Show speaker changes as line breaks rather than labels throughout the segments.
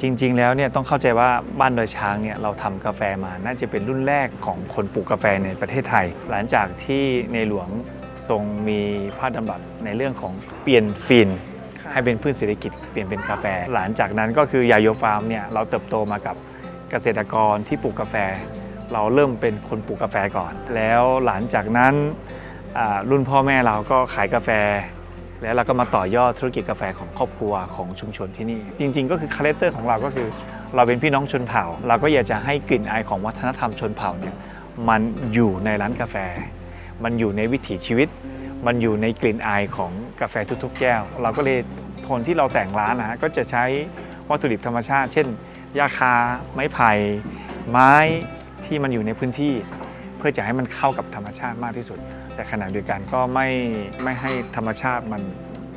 จริง ๆ แล้วเนี่ยต้องเข้าใจว่าบ้านดอยช้างเนี่ยเราทำกาแฟมาน่าจะเป็นรุ่นแรกของคนปลูกกาแฟในประเทศไทย หลังจากที่ในหลวงทรงมีพระดำรัสในเรื่องของเปลี่ยนฟินให้เป็นพืชเศรษฐกิจเปลี่ยนเป็นกาแฟ หลังจากนั้นก็คือยาโยฟาร์มเนี่ยเราเติบโตมากับเกษตรกรที่ปลูกกาแฟ เราเริ่มเป็นคนปลูกกาแฟก่อน แล้วหลังจากนั้นอ่ารุ่นพ่อแม่เราก็ขายกาแฟ แล้วเราก็มาต่อยอดธุรกิจกาแฟของครอบครัวของชุมชนที่นี่ จริง ๆ ก็คือคาแรคเตอร์ของเราก็คือ เราเป็นพี่น้องชนเผ่า เราก็อยากจะให้กลิ่นอายของวัฒนธรรมชนเผ่าเนี่ยมันอยู่ในร้านกาแฟ มันอยู่ในวิถีชีวิต มันอยู่ในกลิ่นอายของกาแฟทุกๆ แก้ว เราก็เลยโทนที่เราแต่งร้านนะฮะก็จะใช้วัตถุดิบธรรมชาติ เช่นยาคา ไม้ไผ่ไม้ที่มันอยู่ในพื้นที่ พื่อจะให้มันเข้ากับธรรมชาติมากที่สุด แต่ขณะเดียวกันก็ไม่ไม่ให้ธรรมชาติมัน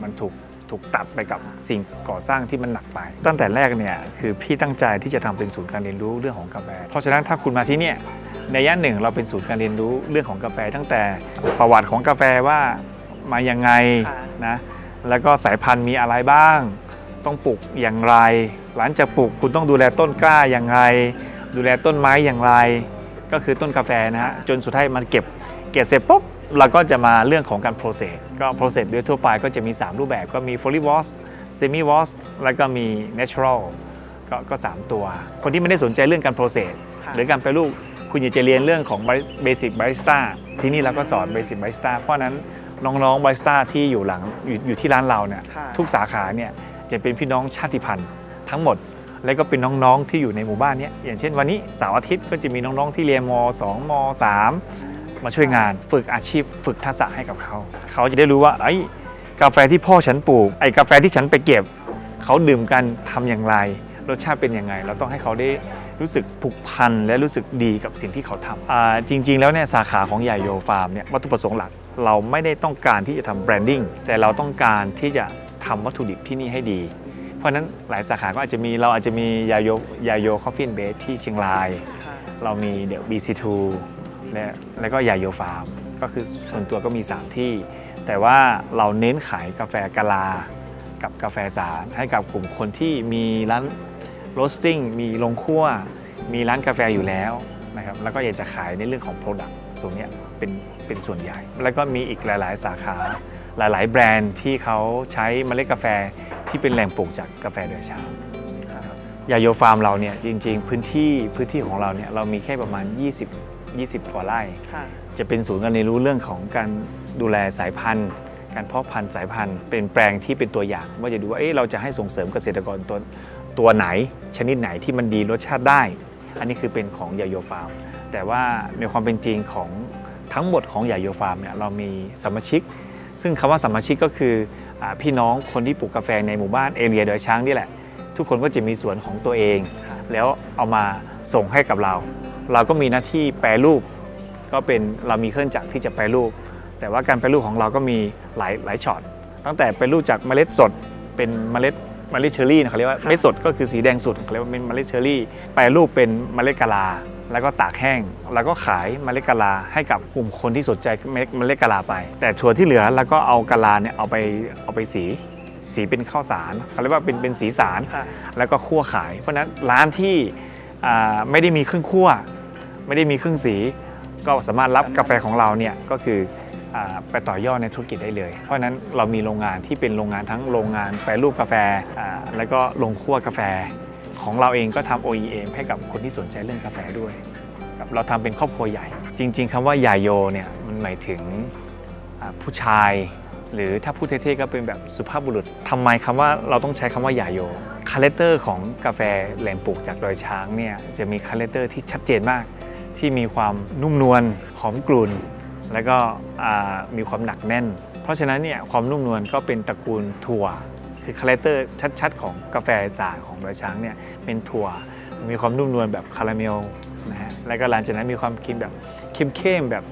มันถูกถูกตัดไปกับสิ่งก่อสร้างที่มันหนักไป ตั้งแต่แรกเนี่ยคือพี่ตั้งใจที่จะทำเป็นศูนย์การเรียนรู้เรื่องของกาแฟ เพราะฉะนั้นถ้าคุณมาที่เนี่ยในย่านหนึ่งเราเป็นศูนย์การเรียนรู้เรื่องของกาแฟ ตั้งแต่ประวัติของกาแฟว่ามายังไง
ค่ะ
นะแล้วก็สายพันธุ์มีอะไรบ้าง ต้องปลูกอย่างไร หลังจากปลูกคุณต้องดูแลต้นกล้าอย่างไร ดูแลต้นไม้อย่างไร ก็คือต้นกาแฟนะฮะจนสุดท้ายมันเก็บเก็บเสร็จปุ๊บเราก็จะมาเรื่องของการ process ก็ process โดยทั่วไปก็จะมี 3 รูปแบบก็มี fully wash semi wash แล้วก็มี natural ก็ก็ 3 ตัว คนที่ไม่ได้สนใจเรื่องการ process
ค่ะ
หรือการแปรรูปคุณอยากจะเรียนเรื่องของ basic barista ที่นี่เราก็สอน basic barista เพราะฉะนั้นน้องๆ barista ที่อยู่หลังอยู่อยู่ที่ร้านเราเนี่ย
ค่ะ
ทุกสาขาเนี่ยจะเป็นพี่น้องชาติพันธุ์ทั้งหมด แล้วก็เป็นน้องๆที่อยู่ในหมู่บ้านนี้อย่างเช่นวันนี้เสาร์อาทิตย์ก็จะมีน้องๆที่เรียนม 2 ม 3 มาช่วยงานฝึกอาชีพ ฝึกทักษะให้กับเขา เขาจะได้รู้ว่าไอ้กาแฟที่พ่อฉันปลูกไอ้กาแฟที่ฉันไปเก็บ เขาดื่มกันทำอย่างไร รสชาติเป็นยังไง เราต้องให้เขาได้รู้สึกผูกพันและรู้สึกดีกับสิ่งที่เขาทำจริง ๆ แล้วเนี่ยสาขาของใหญ่โยฟาร์มเนี่ยวัตถุประสงค์หลักเราไม่ได้ต้องการที่จะทำแบรนดิ้งแต่เราต้องการที่จะทำวัตถุดิบที่นี่ให้ดี เพราะฉะนั้นหลายสาขาก็อาจจะมีเราอาจจะมียาโยยาโยคอฟฟี่เบสที่เชียงราย
ค่ะ
เรามีเดี๋ยว BC2 และแล้วก็ยาโยฟาร์ม ก็คือส่วนตัวก็มี 3 ที่ แต่ว่าเราเน้นขายกาแฟกะลา กับกาแฟสารให้กับกลุ่มคนที่มีร้านโรสติ้งมีโรงคั่ว มีร้านกาแฟอยู่แล้วนะครับแล้วก็อยากจะขายในเรื่องของ Product ส่วนเนี้ยเป็นเป็นส่วนใหญ่ แล้วก็มีอีกหลาย ๆ สาขา หลาย ๆ แบรนด์ที่เขาใช้เมล็ดกาแฟที่เป็นแหล่งปลูกจากกาแฟโดยเช้า
ค่ะ
ยาโยฟาร์มเราเนี่ยจริง ๆ พื้นที่พื้นที่ของเราเนี่ยเรามีแค่ประมาณ 20 20กว่าไร่
ค่ะ
จะเป็นศูนย์การเรียนรู้เรื่องของการดูแลสายพันธุ์ การเพาะพันธุ์สายพันธุ์ เป็นแปลงที่เป็นตัวอย่าง ว่าจะดูว่าเอ๊ะเราจะให้ส่งเสริมเกษตรกรตัวตัวไหน ชนิดไหนที่มันดีรสชาติได้ อันนี้คือเป็นของยาโยฟาร์ม แต่ว่าในความเป็นจริงของทั้งหมดของยาโยฟาร์มเนี่ยเรามีสมาชิก ซึ่งคำว่าสมาชิกก็คืออาพี่น้องคนที่ปลูกกาแฟในหมู่บ้านเอเรียดอยช้างนี่แหละ ทุกคนก็จะมีสวนของตัวเอง
ค่ะ
แล้วเอามาส่งให้กับเรา เราก็มีหน้าที่แปรรูป ก็เป็นเรามีเครื่องจักรที่จะแปรรูป แต่ว่าการแปรรูปของเราก็มีหลายหลายช็อตตั้งแต่แปรรูปจากเมล็ดสดเป็นเมล็ดเมล็ดเชอรี่นะเขาเรียกว่า
ครับ
เม็ดสดก็คือสีแดงสุดเขาเรียกว่าเป็นเมล็ดเชอรี่แปรรูปเป็นเมล็ดกะลา แล้วก็ตากแห้ง แล้วก็ขายเมล็ดกะลาให้กับกลุ่มคนที่สนใจเมล็ดเมล็ดกะลาไป แต่ถั่วที่เหลือแล้วก็เอากะลาเนี่ยเอาไปเอาไปสีสีเป็นข้าวสารเขาเรียกว่าเป็นเป็นสีสาร
ค่ะ
แล้วก็คั่วขาย เพราะฉะนั้นร้านที่อ่าไม่ได้มีเครื่องคั่ว ไม่ได้มีเครื่องสี ก็สามารถรับกาแฟของเราเนี่ยก็คืออาไปต่อยอดในธุรกิจได้เลย เพราะฉะนั้นเรามีโรงงานที่เป็นโรงงานทั้งโรงงานแปรรูปกาแฟอ่าแล้วก็โรงคั่วกาแฟ ของเราเองก็ทำ OEM ให้กับคนที่สนใจเรื่องกาแฟด้วย เราทำเป็นครอบครัวใหญ่ จริง ๆคำว่ายาโยเนี่ยมันหมายถึงผู้ชาย หรือถ้าพูดเท่ๆก็เป็นแบบสุภาพบุรุษทำไมคำว่าเราต้องใช้คำว่าหยาโยคาแรคเตอร์ของกาแฟแหล่งปลูกจากดอยช้างเนี่ยจะมีคาแรคเตอร์ที่ชัดเจนมาก ที่มีความนุ่มนวลหอมกลุ่น แล้วก็มีความหนักแน่น เพราะฉะนั้นเนี่ยความนุ่มนวลก็เป็นตระกูลถั่ว คือคาแรคเตอร์ชัด ๆ ของกาแฟสารของดอยช้างเนี่ยเป็นถั่วมีความนุ่มนวลแบบคาราเมลนะฮะแล้วก็หลังจากนั้นมีความกินแบบเข้มๆแบบ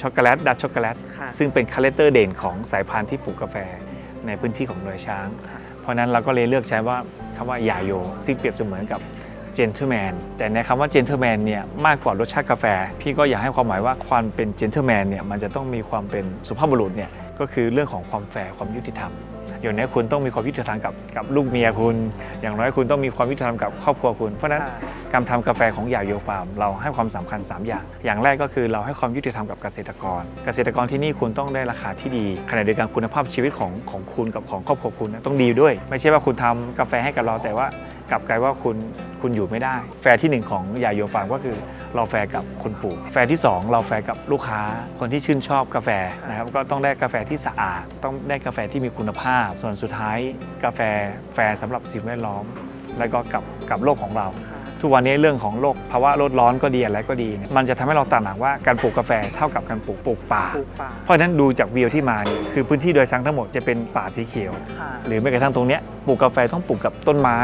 ช็อกโกแลตดัชช็อกโกแลต
ค่ะ
ซึ่งเป็นคาแรคเตอร์เด่นของสายพันธุ์ที่ปลูกกาแฟในพื้นที่ของดอยช้าง
ค่ะ
เพราะฉะนั้นเราก็เลยเลือกใช้ว่าคำว่าหยาโยซึ่งเปรียบเสมือนกับเจน t l e m แมนแต่ในคำว่าเจน t l e m แมนเนี่ยมากกว่ารสชาติกาแฟ พี่ก็อยากให้ความหมายว่าความเป็นเจน t l e m แมนเนี่ยมันจะต้องมีความเป็นสุภาพบุรุษเนี่ยก็คือเรื่องของความแฟร์ความยุติธรรม อย่างน้อยคุณต้องมีความยุติธรรมกับกับลูกเมียคุณ อย่างน้อยคุณต้องมีความยุติธรรมกับครอบครัวคุณ เพราะฉะนั้น
ค่ะ
การทำกาแฟของหยาโยฟาร์มเราให้ความสำคัญ 3 อย่าง อย่างแรกก็คือเราให้ความยุติธรรมกับเกษตรกร เกษตรกรที่นี่คุณต้องได้ราคาที่ดีขณะเดียวกันคุณภาพชีวิตของของคุณกับของครอบครัวคุณนะต้องดีด้วย ไม่ใช่ว่าคุณทำกาแฟให้กับเราแต่ว่า กลับกลายว่าคุณคุณอยู่ไม่ได้ แฟร์ที่หนึ่งของหยาโยฟาร์มก็คือเราแฟร์กับคนปลูก แฟร์ที่สองเราแฟร์กับลูกค้า คนที่ชื่นชอบกาแฟนะครับก็ต้องได้กาแฟที่สะอาด ต้องได้กาแฟที่มีคุณภาพ ส่วนสุดท้ายกาแฟแฟร์สำหรับสิ่งแวดล้อม แล้วก็กับกับโลกของเรา
ค่ะ
ทุกวันนี้เรื่องของโลกภาวะโลดร้อนก็ดีอะไรก็ดีเนี่ยมันจะทำให้เราตระหนักว่าการปลูกกาแฟเท่ากับการปลูกปลูกป่า
ปลูกป่า
เพราะฉะนั้นดูจากวิวที่มาเนี่ยคือพื้นที่โดอยช้างทั้งหมดจะเป็นป่าสีเขียว
ค่ะ
หรือแม้กระทั่งตรงเนี้ยปลูกกาแฟต้องปลูกกับต้นไม้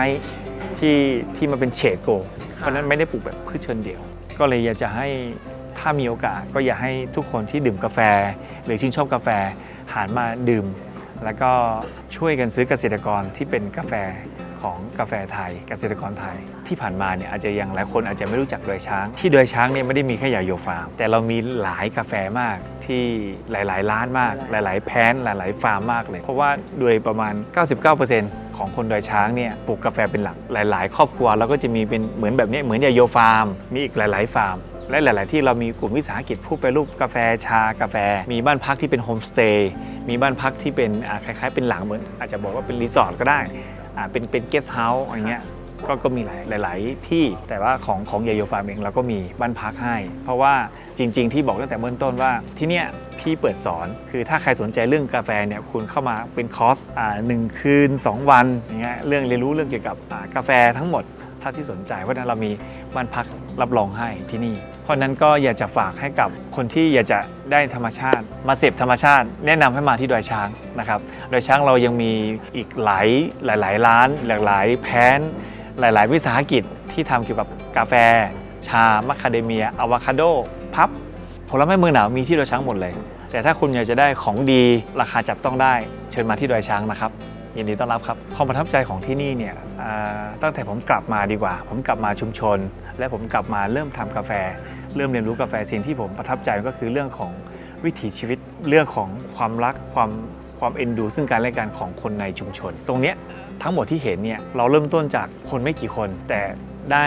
ที่ที่มันเป็นเฉดโกเพราะฉะนั้นไม่ได้ปลูกแบบพืชเชิญเดี่ยว ก็เลยอยากจะให้ถ้ามีโอกาสก็อยากให้ทุกคนที่ดื่มกาแฟ หรือชื่นชอบกาแฟหันมาดื่ม แล้วก็ช่วยกันซื้อเกษตรกรที่เป็นกาแฟ ของกาแฟไทยเกษตรกรไทย ที่ผ่านมาเนี่ยอาจจะยังหลายคนอาจจะไม่รู้จักดอยช้าง ที่ดอยช้างเนี่ยไม่ได้มีแค่ยาโยฟาร์ม แต่เรามีหลายกาแฟมากที่หลาย ๆ ร้านมาก หลาย ๆ แพนหลาย ๆ ฟาร์มมากเลย เพราะว่าโดยประมาณ 99%ของคนดอยช้างเนี่ยปลูกกาแฟเป็นหลักหลาย ๆ ครอบครัวเราก็จะมีเป็นเหมือนแบบนี้เหมือนยาโยฟาร์ม มีอีกหลาย ๆ ฟาร์มและหลาย ๆ ที่เรามีกลุ่มวิสาหกิจผู้แปรูปกาแฟชากาแฟ มีบ้านพักที่เป็นโฮมสเตย์มีบ้านพักที่เป็นคล้าย ๆ เป็นหลังเหมือนอาจจะบอกว่าเป็นรีสอร์ทก็ได้ อ่าเป็นเป็นเกสต์เฮาส์อะไรเงี้ยก็ก็มีหลายหลาย ๆ ที่แต่ว่าของของยาโยฟาร์มเองเราก็มีบ้านพักให้ เพราะว่าจริง ๆ ที่บอกตั้งแต่เบื้องต้นว่าที่เนี่ยพี่เปิดสอนคือถ้าใครสนใจเรื่องกาแฟเนี่ยคุณเข้ามาเป็นคอร์สอ่าหนึ่งคืน 2 วันอย่างเงี้ยเรื่องเรียนรู้เรื่องเกี่ยวกับอ่ากาแฟทั้งหมดถ้าที่สนใจเพราะฉะนั้นเรามีบ้านพักรับรองให้ที่นี่ เพราะนั้นก็อยากจะฝากให้กับคนที่อยากจะได้ธรรมชาติ มาเสพธรรมชาติ แนะนำให้มาที่ดอยช้างนะครับดอยช้างเรายังมีอีกหลายหลาย ๆ ร้าน หลากหลายแพนหลาย ๆ วิสาหกิจที่ทำเกี่ยวกับกาแฟ ชามัคคาเดเมียอะวคาโดพับผลไม้เมืองหนาวมีที่ดอยช้างหมดเลย แต่ถ้าคุณอยากจะได้ของดีราคาจับต้องได้ เชิญมาที่ดอยช้างนะครับ ยินดีต้อนรับครับความประทับใจของที่นี่เนี่ยตั้งแต่ผมกลับมาดีกว่า ผมกลับมาชุมชน และผมกลับมาเริ่มทำกาแฟ เริ่มเรียนรู้กาแฟสิ่งที่ผมประทับใจก็คือเรื่องของวิถีชีวิตเรื่องของความรักความความเอ็นดู ซึ่งกันและกันของคนในชุมชน ตรงเนี้ยทั้งหมดที่เห็นเนี่ยเราเริ่มต้นจากคนไม่กี่คน แต่ได้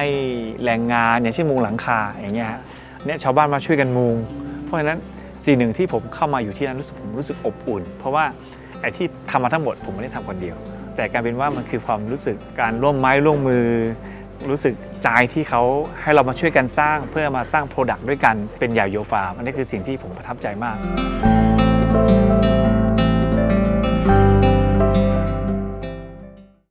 แรงงานอย่างเช่นมุงหลังคาอย่างเงี้ยเนี่ยชาวบ้านมาช่วยกันมุง เพราะฉะนั้นสิ่งหนึ่งที่ผมเข้ามาอยู่ที่นั่นรู้สึกผมรู้สึกอบอุ่น เพราะว่า ไอ้ที่ทำมาทั้งหมดผมไม่ได้ทำคนเดียว แต่การเป็นว่ามันคือความรู้สึกการร่วมไม้ร่วมมือ รู้สึกใจที่เขาให้เรามาช่วยกันสร้างเพื่อมาสร้างโปรดักต์ด้วยกันเป็นยาโยฟาร์มอันนี้คือสิ่งที่ผมประทับใจมาก